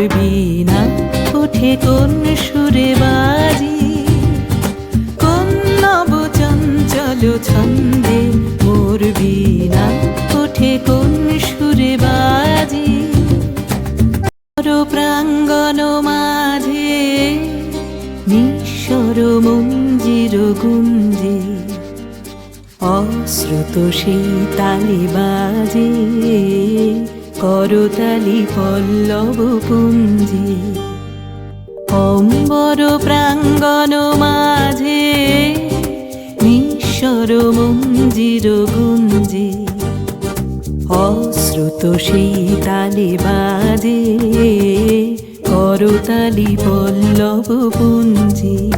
মোর বীণা ওঠে কোন সুরে বাজি? কোন নব চঞ্চল ছন্দে মোর বীণা ওঠে কোন সুরে বাজি? পর প্রাঙ্গণ মাঝে, নিঃস্বর মঞ্জির গুঞ্জে অশ্রুত সেই তালি বাজে। করতালি পল্লব পুঞ্জে। অম্বর প্রাঙ্গণ মাঝে নিঃস্বর মঞ্জির গুঞ্জে। অশ্রুত সেই তালে বাজে, করতালি পল্লব পুঞ্জে।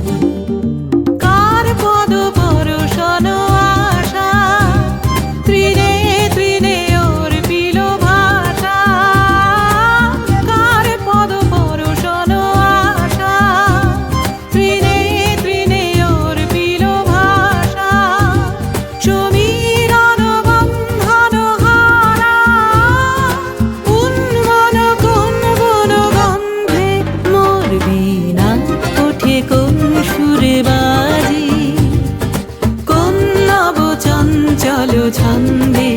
ছন্দে